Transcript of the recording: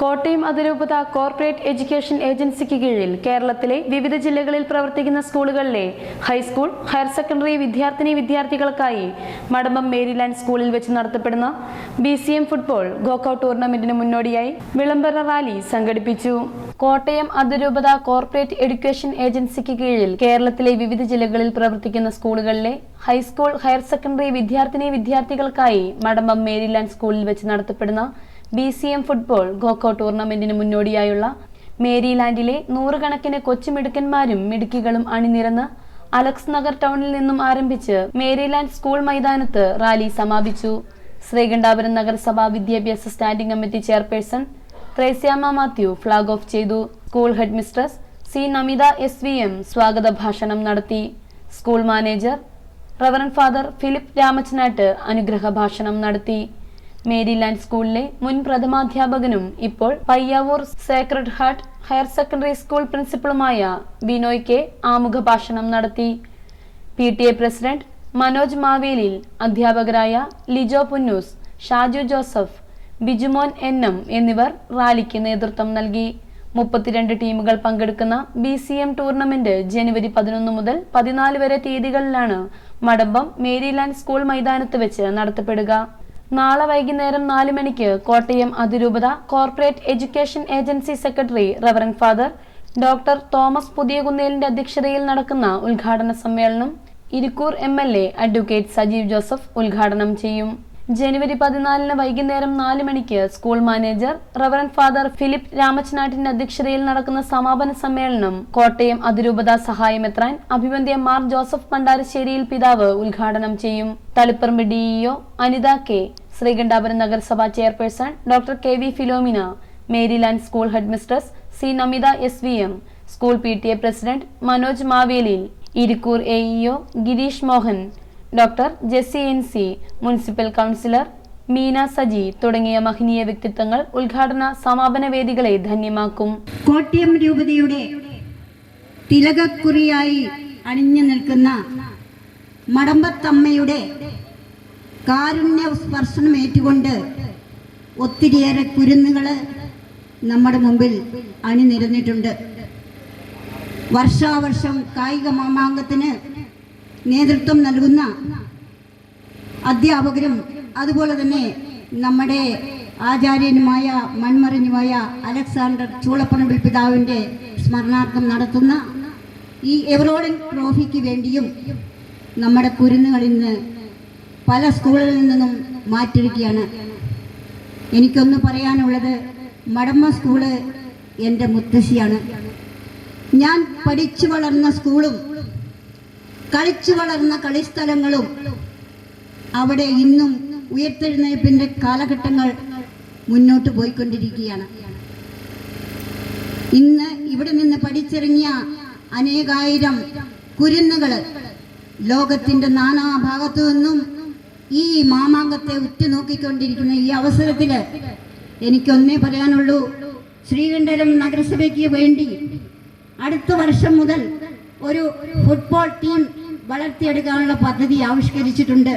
കോട്ടയം അതിരൂപത corporate education ഏജൻസിക്ക് കീഴിൽ കേരളത്തിലെ വിവിധ ജില്ലകളിൽ പ്രവർത്തിക്കുന്ന സ്കൂളുകളിലെ ഹൈസ്കൂൾ ഹയർ സെക്കൻഡറി വിദ്യാർത്ഥിനി വിദ്യാർത്ഥികൾക്കായി മടമ്പം മേരിലാൻഡ് സ്കൂളിൽ വെച്ച് നടത്തപ്പെടുന്ന B C M football knockout ടൂർണമെന്റിന് മുന്നോടിയായി വിളംബര റാലി സംഘടിപ്പിച്ചു. കോട്ടയം അതിരൂപത കോർപ്പറേറ്റ് എഡ്യൂക്കേഷൻ ഏജൻസിക്ക് കീഴിൽ കേരളത്തിലെ വിവിധ ജില്ലകളിൽ പ്രവർത്തിക്കുന്ന സ്കൂളുകളിലെ ഹൈസ്കൂൾ ഹയർ സെക്കൻഡറി വിദ്യാർത്ഥിനി വിദ്യാർത്ഥികൾക്കായി മടമ്പം മേരിലാൻഡ് സ്കൂളിൽ വെച്ച് നടത്തപ്പെടുന്ന B C M football kho kho ടൂർണമെന്റിന് മുന്നോടിയായുള്ള മേരിലാൻഡിലെ നൂറുകണക്കിന് കൊച്ചുമിടുക്കന്മാരും മിടുക്കികളും അണിനിരന്ന് അലക്സ് നഗർ ടൗണിൽ നിന്നും ആരംഭിച്ച് മേരിലാൻഡ് സ്കൂൾ മൈതാനത്ത് റാലി സമാപിച്ചു. ശ്രീകണ്ഠാപുരം നഗരസഭാ വിദ്യാഭ്യാസ standing committee chairperson Thresiamma Mathew flag off ചെയ്തു. School head mistress C Namitha S V M സ്വാഗത ഭാഷണം നടത്തി. School manager reverend father Philip Ramachanatt അനുഗ്രഹ ഭാഷണം നടത്തി. മേരിലാൻഡ് സ്കൂളിലെ മുൻ പ്രഥമാധ്യാപകനും ഇപ്പോൾ Payyavoor sacred heart higher secondary school പ്രിൻസിപ്പളുമായ Binoy K ആമുഖ ഭാഷണം നടത്തി. P T A president Manoj Mavelil അധ്യാപകരായ Lijo Punnoose Shaju Joseph Bijumon N M എന്നിവർ റാലിക്ക് നേതൃത്വം നൽകി. മുപ്പത്തിരണ്ട് ടീമുകൾ പങ്കെടുക്കുന്ന ബി സി എം ടൂർണമെന്റ് ജനുവരി പതിനൊന്ന് മുതൽ പതിനാല് വരെ തീയതികളിലാണ് മടമ്പം മേരിലാൻഡ് സ്കൂൾ മൈതാനത്ത് വെച്ച് നടത്തപ്പെടുക. നാളെ വൈകുന്നേരം നാല് മണിക്ക് കോട്ടയം അതിരൂപത corporate education agency secretary reverend father doctor Thomas പുതിയകുന്നേലിന്റെ അധ്യക്ഷതയിൽ നടക്കുന്ന ഉദ്ഘാടന സമ്മേളനം Irikkur M L A advocate Sajeev Joseph ഉദ്ഘാടനം ചെയ്യും. ജനുവരി പതിനാലിന് വൈകുന്നേരം നാല് മണിക്ക് school manager reverend father Philip രാമച്ചനാട്ടിന്റെ അധ്യക്ഷതയിൽ നടക്കുന്ന സമാപന സമ്മേളനം കോട്ടയം അതിരൂപത സഹായമെത്രാൻ അഭിവന്ദ്യ മാർ ജോസഫ് പണ്ടാരശ്ശേരിയിൽ പിതാവ് ഉദ്ഘാടനം ചെയ്യും. Taliparamba D E O Anitha K Sreekandapuram നഗരസഭാ chairperson doctor K V Philomina Maryland school head mistress C Namitha S V M school P T A president Manoj Mavelil Irikkur A E O Girish Mohan doctor Jessy N C municipal councillor Meena Saji തുടങ്ങിയ മഹനീയ വ്യക്തിത്വങ്ങൾ ഉദ്ഘാടന സമാപന വേദികളെ ധന്യമാക്കും. കോട്ടയം രൂപതയുടെ തിലകക്കുറിയായി അണിഞ്ഞു നിൽക്കുന്ന മടമ്പത്തമ്മയുടെ കാരുണ്യ സ്പർശനം ഏറ്റുകൊണ്ട് ഒത്തിരിയേറെ കുരുന്നുകൾ നമ്മുടെ മുമ്പിൽ അണിനിരന്നിട്ടുണ്ട്. വർഷാവർഷം കായിക മാമാങ്കത്തിന് നേതൃത്വം നൽകുന്ന അധ്യാപകരും അതുപോലെ തന്നെ നമ്മുടെ ആചാര്യനുമായ മൺമറിഞ്ഞുമായ അലക്സാണ്ടർ ചൂളപ്പണമ്പിൽ പിതാവിന്റെ സ്മരണാർത്ഥം നടത്തുന്ന ഈ എവറോഡൻ ട്രോഫിക്ക് വേണ്ടിയും നമ്മുടെ കുരുന്നുകളിൽ ഇന്ന് പല സ്കൂളുകളിൽ നിന്നും മാറ്റിയിരിക്കുകയാണ് എനിക്കൊന്ന് പറയാനുള്ളത് മടമ്മ സ്കൂൾ എന്റെ മുത്തശ്ശിയാണ്. ഞാൻ പഠിച്ചു വളർന്ന സ്കൂളും കളിച്ചു വളർന്ന കളിസ്ഥലങ്ങളും അവിടെ ഇന്നും ഉയർത്തെഴുന്നേപ്പിന്റെ കാലഘട്ടങ്ങൾ മുന്നോട്ട് പോയിക്കൊണ്ടിരിക്കുകയാണ്. ഇന്ന് ഇവിടെ നിന്ന് പഠിച്ചിറങ്ങിയ അനേകായിരം കുരുന്നുകൾ ലോകത്തിന്റെ നാനാഭാഗത്തു നിന്നും ഈ മാമാങ്കത്തെ ഉറ്റുനോക്കിക്കൊണ്ടിരിക്കുന്ന ഈ അവസരത്തിൽ എനിക്കൊന്നേ പറയാനുള്ളൂ. ശ്രീകണ്ഠരം നഗരസഭയ്ക്ക് വേണ്ടി അടുത്ത വർഷം മുതൽ ഒരു ഫുട്ബോൾ ടീം വളർത്തിയെടുക്കാനുള്ള പദ്ധതി ആവിഷ്കരിച്ചിട്ടുണ്ട്.